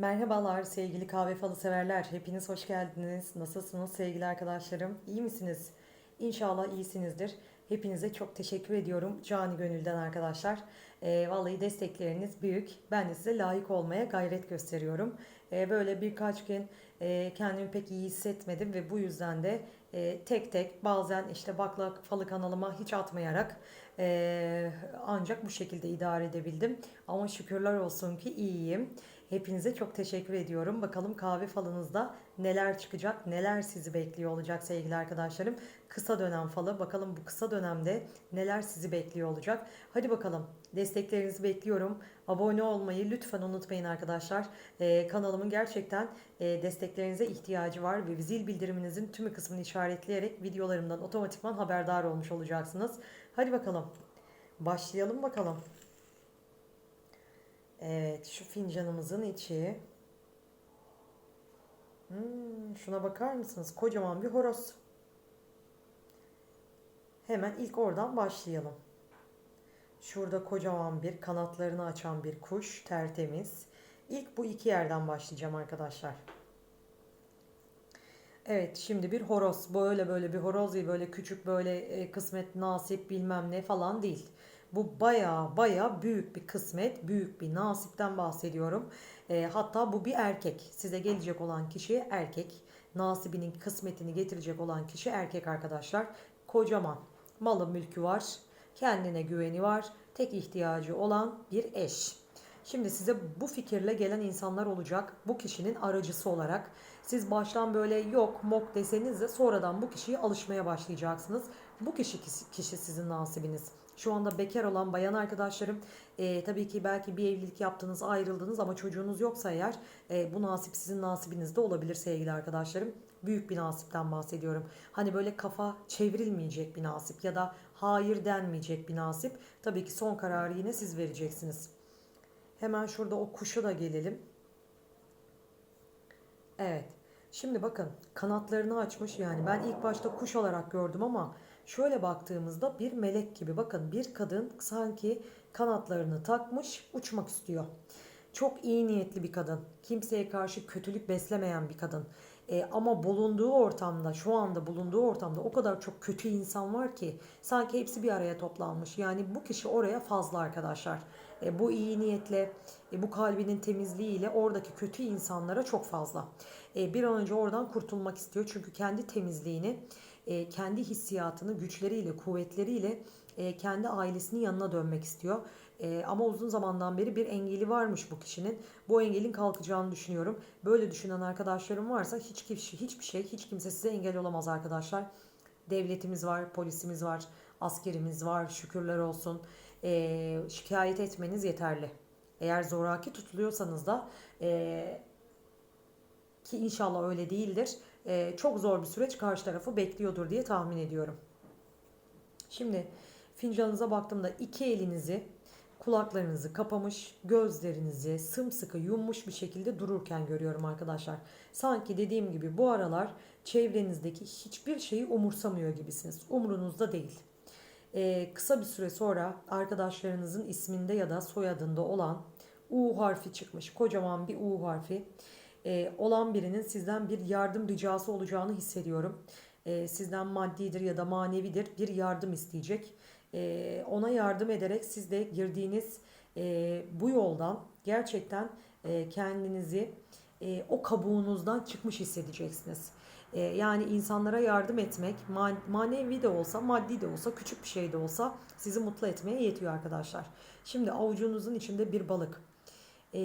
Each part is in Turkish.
Merhabalar sevgili kahve falı severler. Hepiniz hoş geldiniz. Nasılsınız sevgili arkadaşlarım? İyi misiniz? İnşallah iyisinizdir. Hepinize çok teşekkür ediyorum. Cani gönülden arkadaşlar. Ee, vallahi destekleriniz büyük. Ben de size layık olmaya gayret gösteriyorum. Ee, böyle birkaç gün e, kendimi pek iyi hissetmedim ve bu yüzden de e, tek tek bazen işte bakla falı kanalıma hiç atmayarak e, ancak bu şekilde idare edebildim. Ama şükürler olsun ki iyiyim. Hepinize çok teşekkür ediyorum. Bakalım kahve falınızda neler çıkacak, neler sizi bekliyor olacak sevgili arkadaşlarım. Kısa dönem falı. Bakalım bu kısa dönemde neler sizi bekliyor olacak. Hadi bakalım desteklerinizi bekliyorum. Abone olmayı lütfen unutmayın arkadaşlar. Ee, kanalımın gerçekten e, desteklerinize ihtiyacı var ve zil bildiriminizin tümü kısmını işaretleyerek videolarımdan otomatikman haberdar olmuş olacaksınız. Hadi bakalım. Başlayalım bakalım. Evet, şu fincanımızın içi. Hmm, şuna bakar mısınız? Kocaman bir horoz. Hemen ilk oradan başlayalım. Şurada kocaman bir kanatlarını açan bir kuş, tertemiz. İlk bu iki yerden başlayacağım arkadaşlar. Evet, şimdi bir horoz. Böyle böyle bir horoz değil, böyle küçük böyle e, kısmet, nasip bilmem ne falan değil. Bu baya baya büyük bir kısmet, büyük bir nasipten bahsediyorum. E, hatta bu bir erkek. Size gelecek olan kişi erkek. Nasibinin kısmetini getirecek olan kişi erkek arkadaşlar. Kocaman. Malı mülkü var. Kendine güveni var. Tek ihtiyacı olan bir eş. Şimdi size bu fikirle gelen insanlar olacak. Bu kişinin aracısı olarak. Siz baştan böyle yok mok deseniz de sonradan bu kişiye alışmaya başlayacaksınız. Bu kişi kişi sizin nasibiniz. Şu anda bekar olan bayan arkadaşlarım e, tabii ki belki bir evlilik yaptınız ayrıldınız ama çocuğunuz yoksa eğer e, bu nasip sizin nasibinizde olabilir sevgili arkadaşlarım. Büyük bir nasipten bahsediyorum. Hani böyle kafa çevrilmeyecek bir nasip ya da hayır denmeyecek bir nasip. Tabii ki son kararı yine siz vereceksiniz. Hemen şurada o kuşa da gelelim. Evet. Şimdi bakın kanatlarını açmış yani ben ilk başta kuş olarak gördüm ama şöyle baktığımızda bir melek gibi bakın bir kadın sanki kanatlarını takmış uçmak istiyor. Çok iyi niyetli bir kadın. Kimseye karşı kötülük beslemeyen bir kadın. E, ama bulunduğu ortamda, şu anda bulunduğu ortamda o kadar çok kötü insan var ki sanki hepsi bir araya toplanmış. Yani bu kişi oraya fazla arkadaşlar. E, bu iyi niyetle, e, bu kalbinin temizliğiyle oradaki kötü insanlara çok fazla. E, bir an önce oradan kurtulmak istiyor. Çünkü kendi temizliğini, e, kendi hissiyatını, güçleriyle, kuvvetleriyle e, kendi ailesinin yanına dönmek istiyor. E, ama uzun zamandan beri bir engeli varmış bu kişinin. Bu engelin kalkacağını düşünüyorum. Böyle düşünen arkadaşlarım varsa hiç kişi, hiçbir şey, hiç kimse size engel olamaz arkadaşlar. Devletimiz var, polisimiz var, askerimiz var, şükürler olsun. E, şikayet etmeniz yeterli. Eğer zoraki tutuluyorsanız da e, ki inşallah öyle değildir. E, çok zor bir süreç karşı tarafı bekliyordur diye tahmin ediyorum. Şimdi fincanınıza baktığımda iki elinizi kulaklarınızı kapamış, gözlerinizi sımsıkı yummuş bir şekilde dururken görüyorum arkadaşlar. Sanki dediğim gibi bu aralar çevrenizdeki hiçbir şeyi umursamıyor gibisiniz. Umrunuzda değil. Ee, kısa bir süre sonra arkadaşlarınızın isminde ya da soyadında olan U harfi çıkmış. Kocaman bir U harfi e, olan birinin sizden bir yardım ricası olacağını hissediyorum. E, sizden maddidir ya da manevidir bir yardım isteyecek. E, ona yardım ederek siz de girdiğiniz e, bu yoldan gerçekten e, kendinizi e, o kabuğunuzdan çıkmış hissedeceksiniz. E, yani insanlara yardım etmek manevi de olsa, maddi de olsa, küçük bir şey de olsa sizi mutlu etmeye yetiyor arkadaşlar. Şimdi avucunuzun içinde bir balık. Ee,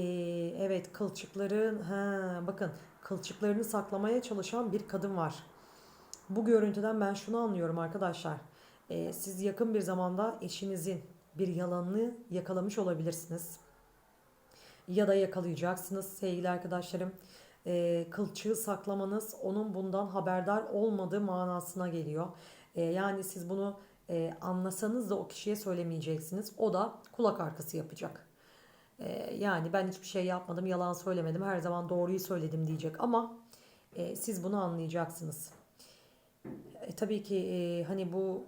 evet kılçıkların ha bakın kılçıklarını saklamaya çalışan bir kadın var. Bu görüntüden ben şunu anlıyorum arkadaşlar. Ee, siz yakın bir zamanda eşinizin bir yalanını yakalamış olabilirsiniz. Ya da yakalayacaksınız sevgili arkadaşlarım. Ee, kılçığı saklamanız onun bundan haberdar olmadığı manasına geliyor. Ee, yani siz bunu e, anlasanız da o kişiye söylemeyeceksiniz. O da kulak arkası yapacak. Ee, yani ben hiçbir şey yapmadım, yalan söylemedim, her zaman doğruyu söyledim diyecek ama e, siz bunu anlayacaksınız. E, tabii ki e, hani bu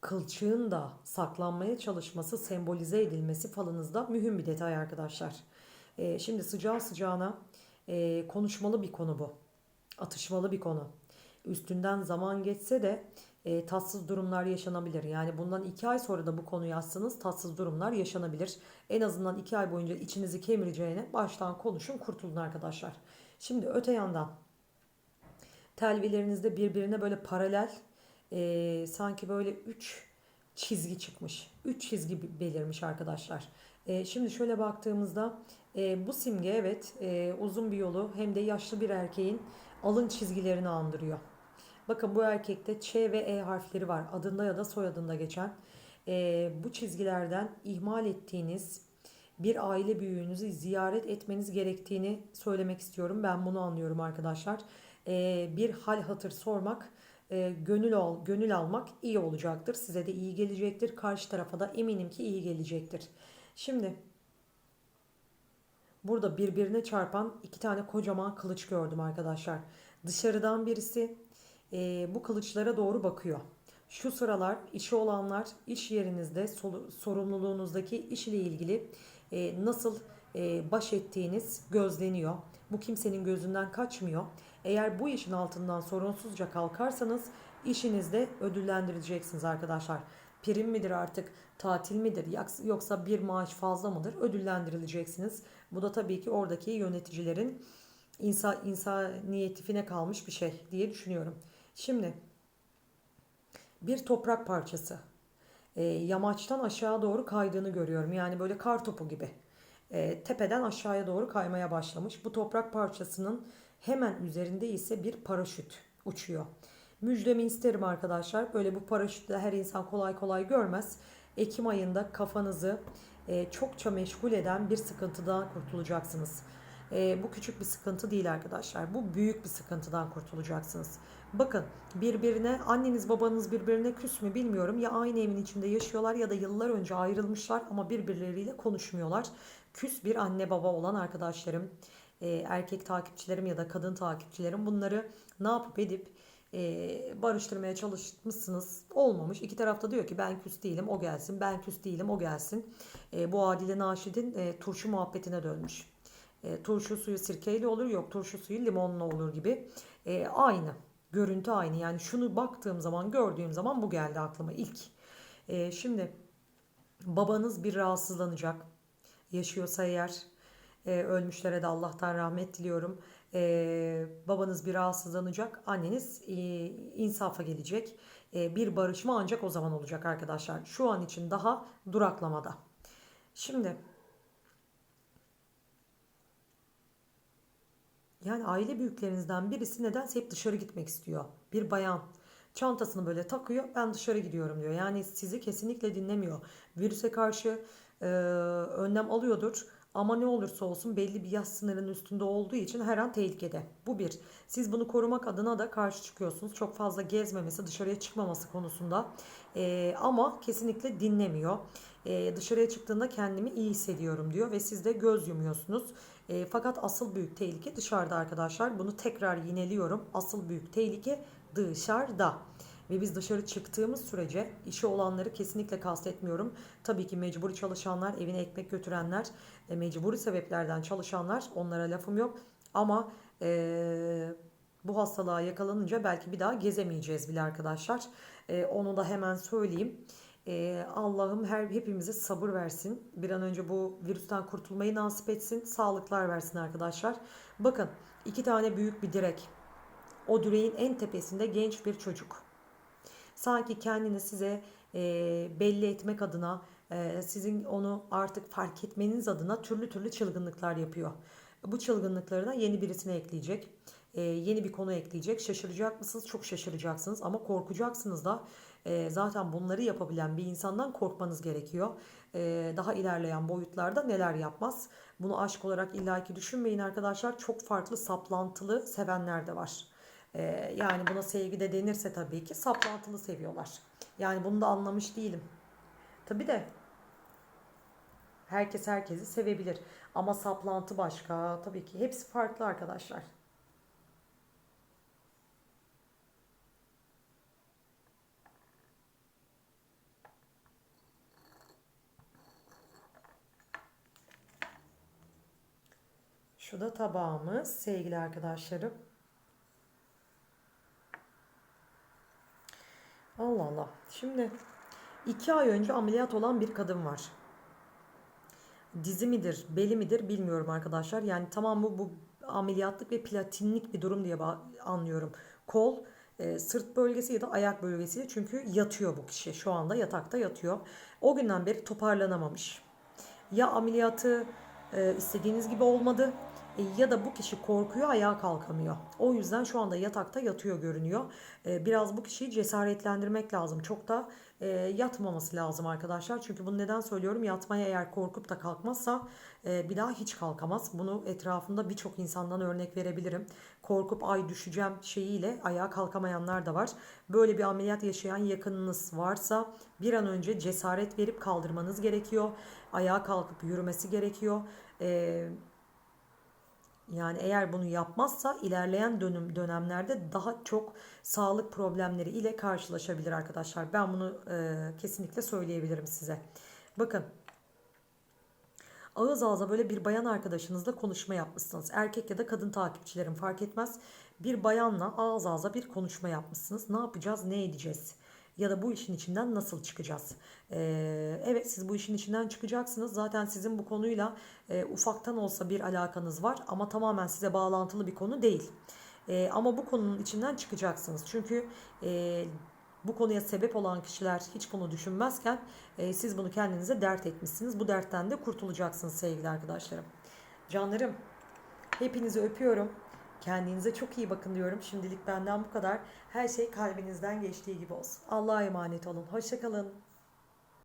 kılçığın da saklanmaya çalışması, sembolize edilmesi falınızda mühim bir detay arkadaşlar. E, şimdi sıcağı sıcağına e, konuşmalı bir konu bu. Atışmalı bir konu. Üstünden zaman geçse de e, tatsız durumlar yaşanabilir. Yani bundan iki ay sonra da bu konuyu yazsanız tatsız durumlar yaşanabilir. En azından iki ay boyunca içinizi kemireceğine baştan konuşun kurtulun arkadaşlar. Şimdi öte yandan telvilerinizde birbirine böyle paralel e, sanki böyle üç çizgi çıkmış. Üç çizgi belirmiş arkadaşlar. E, şimdi şöyle baktığımızda e, bu simge evet e, uzun bir yolu hem de yaşlı bir erkeğin alın çizgilerini andırıyor. Bakın bu erkekte Ç ve E harfleri var. Adında ya da soyadında geçen. E, bu çizgilerden ihmal ettiğiniz bir aile büyüğünüzü ziyaret etmeniz gerektiğini söylemek istiyorum. Ben bunu anlıyorum arkadaşlar. E, bir hal hatır sormak, e, gönül al, gönül almak iyi olacaktır. Size de iyi gelecektir. Karşı tarafa da eminim ki iyi gelecektir. Şimdi burada birbirine çarpan iki tane kocaman kılıç gördüm arkadaşlar. Dışarıdan birisi e, bu kılıçlara doğru bakıyor. Şu sıralar işi olanlar iş yerinizde sorumluluğunuzdaki iş ile ilgili e, nasıl e, baş ettiğiniz gözleniyor. Bu kimsenin gözünden kaçmıyor. Eğer bu işin altından sorunsuzca kalkarsanız işinizde ödüllendireceksiniz arkadaşlar. Prim midir artık, tatil midir yoksa bir maaş fazla mıdır ödüllendirileceksiniz. Bu da tabii ki oradaki yöneticilerin insan insaniyetine kalmış bir şey diye düşünüyorum. Şimdi bir toprak parçası e, yamaçtan aşağı doğru kaydığını görüyorum. Yani böyle kar topu gibi. E, tepeden aşağıya doğru kaymaya başlamış. Bu toprak parçasının hemen üzerinde ise bir paraşüt uçuyor. Müjdemi isterim arkadaşlar. Böyle bu paraşütle her insan kolay kolay görmez. Ekim ayında kafanızı e, çokça meşgul eden bir sıkıntıdan kurtulacaksınız. E, bu küçük bir sıkıntı değil arkadaşlar. Bu büyük bir sıkıntıdan kurtulacaksınız. Bakın birbirine anneniz babanız birbirine küs mü bilmiyorum. Ya aynı evin içinde yaşıyorlar ya da yıllar önce ayrılmışlar ama birbirleriyle konuşmuyorlar. Küs bir anne baba olan arkadaşlarım, e, erkek takipçilerim ya da kadın takipçilerim bunları ne yapıp edip e, barıştırmaya çalışmışsınız. Olmamış. İki tarafta diyor ki ben küs değilim o gelsin. Ben küs değilim o gelsin. E, bu Adile Naşid'in e, turşu muhabbetine dönmüş. E, turşu suyu sirkeyle olur yok turşu suyu limonla olur gibi. E, aynı. Görüntü aynı. Yani şunu baktığım zaman gördüğüm zaman bu geldi aklıma ilk. E, şimdi babanız bir rahatsızlanacak. Yaşıyorsa eğer e, ölmüşlere de Allah'tan rahmet diliyorum. E, babanız bir rahatsızlanacak. Anneniz e, insafa gelecek. E, bir barışma ancak o zaman olacak arkadaşlar. Şu an için daha duraklamada. Şimdi Yani aile büyüklerinizden birisi nedense hep dışarı gitmek istiyor. Bir bayan çantasını böyle takıyor ben dışarı gidiyorum diyor. Yani sizi kesinlikle dinlemiyor. Virüse karşı e, önlem alıyordur. Ama ne olursa olsun belli bir yaş sınırının üstünde olduğu için her an tehlikede. Bu bir. Siz bunu korumak adına da karşı çıkıyorsunuz. Çok fazla gezmemesi, dışarıya çıkmaması konusunda. Ee, ama kesinlikle dinlemiyor. Ee, dışarıya çıktığında kendimi iyi hissediyorum diyor ve siz de göz yumuyorsunuz. E, fakat asıl büyük tehlike dışarıda arkadaşlar. Bunu tekrar yineliyorum. Asıl büyük tehlike dışarıda. Ve biz dışarı çıktığımız sürece işi olanları kesinlikle kastetmiyorum. Tabii ki mecburi çalışanlar, evine ekmek götürenler, e, mecburi sebeplerden çalışanlar onlara lafım yok. Ama e, bu hastalığa yakalanınca belki bir daha gezemeyeceğiz bile arkadaşlar. E, onu da hemen söyleyeyim. Ee, Allah'ım her hepimize sabır versin. Bir an önce bu virüsten kurtulmayı nasip etsin. Sağlıklar versin arkadaşlar. Bakın iki tane büyük bir direk. O direğin en tepesinde genç bir çocuk. Sanki kendini size e, belli etmek adına, e, sizin onu artık fark etmeniz adına türlü türlü çılgınlıklar yapıyor. Bu çılgınlıklarına yeni birisine ekleyecek. E, yeni bir konu ekleyecek. Şaşıracak mısınız? Çok şaşıracaksınız ama korkacaksınız da. E, zaten bunları yapabilen bir insandan korkmanız gerekiyor. E, daha ilerleyen boyutlarda neler yapmaz? Bunu aşk olarak illaki düşünmeyin arkadaşlar. Çok farklı saplantılı sevenler de var. E, yani buna sevgi de denirse tabii ki saplantılı seviyorlar. Yani bunu da anlamış değilim. Tabii de herkes herkesi sevebilir. Ama saplantı başka. Tabii ki hepsi farklı arkadaşlar. Şu da tabağımız sevgili arkadaşlarım. Allah Allah. Şimdi iki ay önce ameliyat olan bir kadın var. Dizi midir, beli midir bilmiyorum arkadaşlar. Yani tamam bu, bu ameliyatlık ve platinlik bir durum diye anlıyorum. Kol, e, sırt bölgesi ya da ayak bölgesi çünkü yatıyor bu kişi. Şu anda yatakta yatıyor. O günden beri toparlanamamış. Ya ameliyatı e, istediğiniz gibi olmadı e, ya da bu kişi korkuyor ayağa kalkamıyor. O yüzden şu anda yatakta yatıyor görünüyor. E, biraz bu kişiyi cesaretlendirmek lazım. Çok da e, yatmaması lazım arkadaşlar. Çünkü bunu neden söylüyorum? Yatmaya eğer korkup da kalkmazsa e, bir daha hiç kalkamaz. Bunu etrafında birçok insandan örnek verebilirim. Korkup ay düşeceğim şeyiyle ayağa kalkamayanlar da var. Böyle bir ameliyat yaşayan yakınınız varsa bir an önce cesaret verip kaldırmanız gerekiyor. Ayağa kalkıp yürümesi gerekiyor. Eee yani eğer bunu yapmazsa ilerleyen dönüm dönemlerde daha çok sağlık problemleri ile karşılaşabilir arkadaşlar. Ben bunu e, kesinlikle söyleyebilirim size. Bakın ağız ağza böyle bir bayan arkadaşınızla konuşma yapmışsınız. Erkek ya da kadın takipçilerim fark etmez. Bir bayanla ağız ağza bir konuşma yapmışsınız. Ne yapacağız, ne edeceğiz? Ya da bu işin içinden nasıl çıkacağız? Ee, evet siz bu işin içinden çıkacaksınız. Zaten sizin bu konuyla e, ufaktan olsa bir alakanız var ama tamamen size bağlantılı bir konu değil. Ee, ama bu konunun içinden çıkacaksınız. Çünkü e, bu konuya sebep olan kişiler hiç bunu düşünmezken e, siz bunu kendinize dert etmişsiniz. Bu dertten de kurtulacaksınız sevgili arkadaşlarım. Canlarım hepinizi öpüyorum. Kendinize çok iyi bakın diyorum. Şimdilik benden bu kadar. Her şey kalbinizden geçtiği gibi olsun. Allah'a emanet olun. Hoşçakalın.